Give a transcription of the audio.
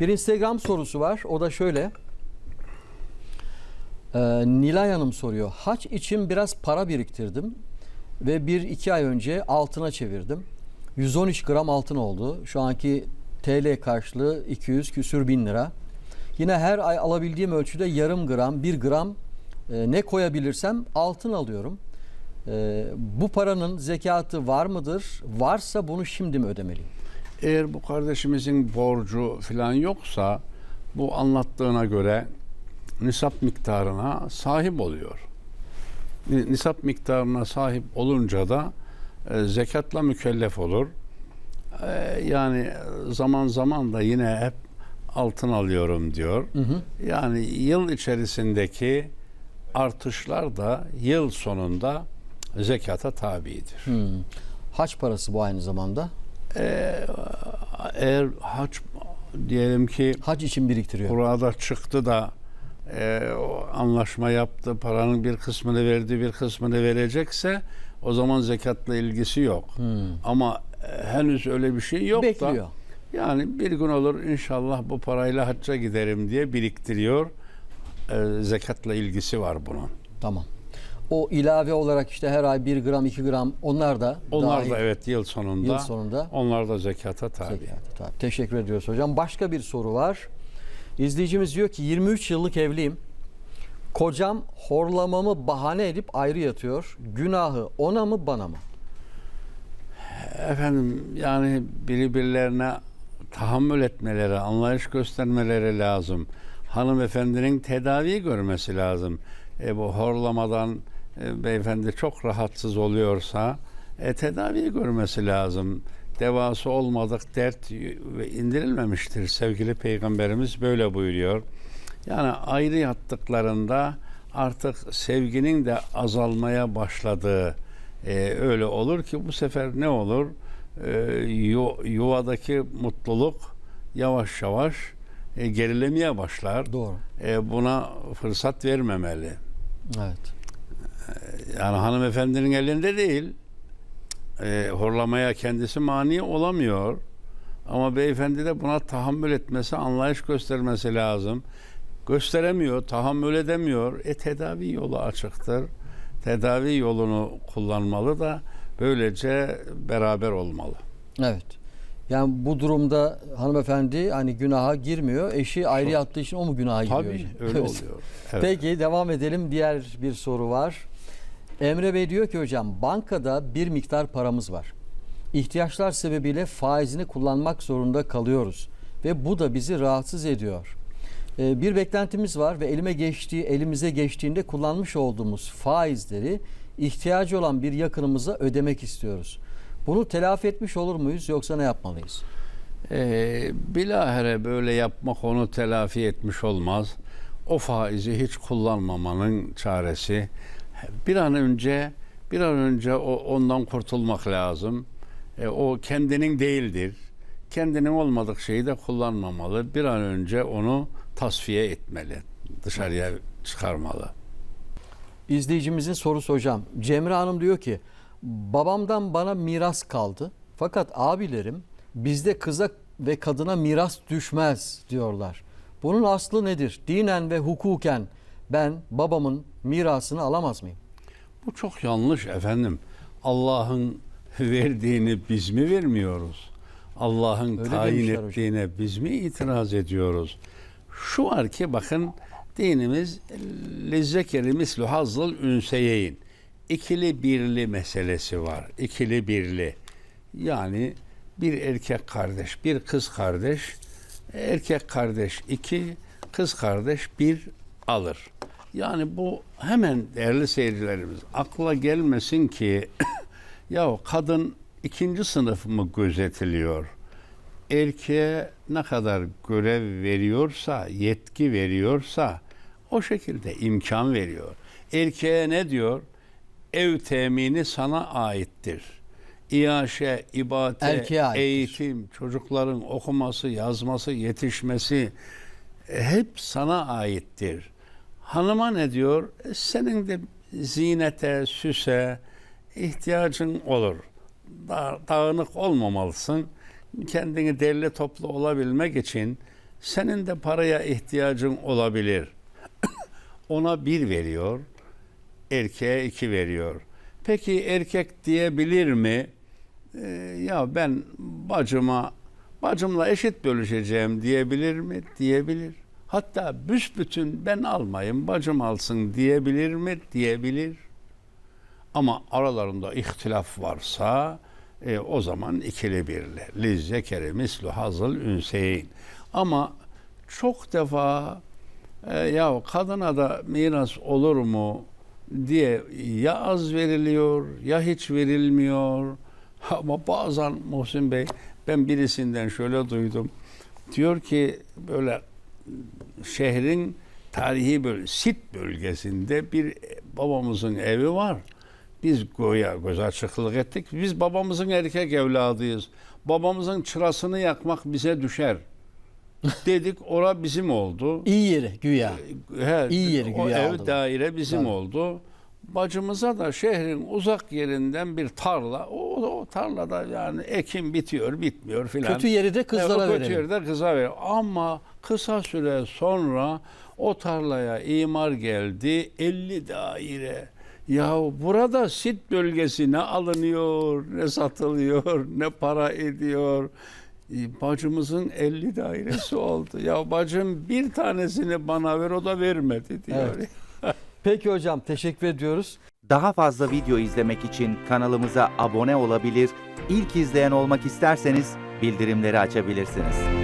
Bir Instagram sorusu var. O da şöyle. Ee, Nilay Hanım soruyor. Haç için biraz para biriktirdim ve bir iki ay önce altına çevirdim. 113 gram altın oldu. Şu anki TL karşılığı 200 küsür bin lira. Yine her ay alabildiğim ölçüde yarım gram, bir gram e, ne koyabilirsem altın alıyorum. E, bu paranın zekatı var mıdır? Varsa bunu şimdi mi ödemeliyim? Eğer bu kardeşimizin borcu falan yoksa bu anlattığına göre nisap miktarına sahip oluyor. Ni- Nisap miktarına sahip olunca da e, zekatla mükellef olur. E, yani zaman zaman da yine hep altın alıyorum diyor. Hı hı. Yani yıl içerisindeki artışlar da yıl sonunda zekata tabidir. Hmm. Haç parası bu aynı zamanda. Ee, eğer haç diyelim ki Hac için biriktiriyor. burada çıktı da e, o anlaşma yaptı, paranın bir kısmını verdi, bir kısmını verecekse o zaman zekatla ilgisi yok. Hmm. Ama e, henüz öyle bir şey yok Bekliyor. da yani bir gün olur inşallah bu parayla hacca giderim diye biriktiriyor. E, zekatla ilgisi var bunun. Tamam. O ilave olarak işte her ay 1 gram 2 gram onlar da Onlar dahil da evet yıl sonunda, yıl sonunda onlar da zekata tabi. zekatı tabi. Teşekkür ediyoruz hocam. Başka bir soru var. İzleyicimiz diyor ki 23 yıllık evliyim. Kocam horlamamı bahane edip ayrı yatıyor. Günahı ona mı bana mı? Efendim yani birbirlerine tahammül etmeleri, anlayış göstermeleri lazım. Hanımefendinin tedavi görmesi lazım. E, bu horlamadan e, beyefendi çok rahatsız oluyorsa e, tedavi görmesi lazım. Devası olmadık dert indirilmemiştir. Sevgili peygamberimiz böyle buyuruyor. Yani ayrı yattıklarında artık sevginin de azalmaya başladığı e, öyle olur ki bu sefer ne olur? E, yu- yuvadaki mutluluk yavaş yavaş e, gerilemeye başlar. Doğru. E, buna fırsat vermemeli. Evet. Yani hanımefendinin elinde değil. E, horlamaya kendisi mani olamıyor. Ama beyefendi de buna tahammül etmesi, anlayış göstermesi lazım. Gösteremiyor, tahammül edemiyor. E tedavi yolu açıktır. Tedavi yolunu kullanmalı da böylece beraber olmalı. Evet. Yani bu durumda hanımefendi hani günaha girmiyor. Eşi ayrı yattığı için o mu günaha giriyor? Tabii öyle Evet. oluyor. Evet. Peki devam edelim. Diğer bir soru var. Emre Bey diyor ki hocam bankada bir miktar paramız var. İhtiyaçlar sebebiyle faizini kullanmak zorunda kalıyoruz. Ve bu da bizi rahatsız ediyor. Ee, bir beklentimiz var ve elime geçtiği, elimize geçtiğinde kullanmış olduğumuz faizleri ihtiyacı olan bir yakınımıza ödemek istiyoruz. Bunu telafi etmiş olur muyuz yoksa ne yapmalıyız? Ee, bilahare böyle yapmak onu telafi etmiş olmaz. O faizi hiç kullanmamanın çaresi bir an önce bir an önce o ondan kurtulmak lazım. E, o kendinin değildir. Kendinin olmadık şeyi de kullanmamalı. Bir an önce onu tasfiye etmeli. Dışarıya çıkarmalı. İzleyicimizin sorusu hocam. Cemre Hanım diyor ki babamdan bana miras kaldı. Fakat abilerim bizde kıza ve kadına miras düşmez diyorlar. Bunun aslı nedir? Dinen ve hukuken ben babamın mirasını alamaz mıyım? Bu çok yanlış efendim. Allah'ın verdiğini biz mi vermiyoruz? Allah'ın Öyle tayin demişler hocam. ettiğine biz mi itiraz ediyoruz? Şu var ki bakın dinimiz lezzekeri mislu hazzıl ünseyeyn. İkili birli meselesi var. İkili birli. Yani bir erkek kardeş, bir kız kardeş, erkek kardeş iki, kız kardeş bir alır. Yani bu hemen değerli seyircilerimiz akla gelmesin ki ya kadın ikinci sınıf mı gözetiliyor? Erkeğe ne kadar görev veriyorsa, yetki veriyorsa o şekilde imkan veriyor. Erkeğe ne diyor? Ev temini sana aittir. İyaşe, ibate, eğitim, çocukların okuması, yazması, yetişmesi e, hep sana aittir. Hanıma ne diyor? E, Senin de zinete, süse ihtiyacın olur. Da- dağınık olmamalısın. Kendini derli toplu olabilmek için Senin de paraya ihtiyacın olabilir. Ona bir veriyor, erkeğe iki veriyor. Peki erkek diyebilir mi? Ee, ya ben bacıma, bacımla eşit bölüşeceğim diyebilir mi? Diyebilir. Hatta büsbütün ben almayayım, bacım alsın diyebilir mi? Diyebilir. Ama aralarında ihtilaf varsa e, o zaman ikili birli. Lizzekeri mislu hazıl ünseyin. Ama çok defa e, ya kadına da miras olur mu diye ya az veriliyor ya hiç verilmiyor. Ama bazen Muhsin Bey ben birisinden şöyle duydum. Diyor ki böyle şehrin tarihi böyle Sit bölgesinde bir babamızın evi var. Biz goya göz açıklık ettik. Biz babamızın erkek evladıyız. Babamızın çırasını yakmak bize düşer. Dedik ora bizim oldu. İyi yeri güya. He, İyi yeri o güya ev aldılar. daire bizim Tabii. oldu. Bacımıza da şehrin uzak yerinden bir tarla. O, o tarlada yani ekim bitiyor, bitmiyor filan. Kötü yeri de kızlara o kötü verelim. yerde kıza ver. Ama kısa süre sonra o tarlaya imar geldi. 50 daire. Ya burada sit bölgesi ne alınıyor, ne satılıyor, ne para ediyor. E, Bacımızın 50 dairesi oldu. Ya bacım bir tanesini bana ver o da vermedi diyor. Evet. Peki hocam teşekkür ediyoruz. Daha fazla video izlemek için kanalımıza abone olabilir, ilk izleyen olmak isterseniz bildirimleri açabilirsiniz.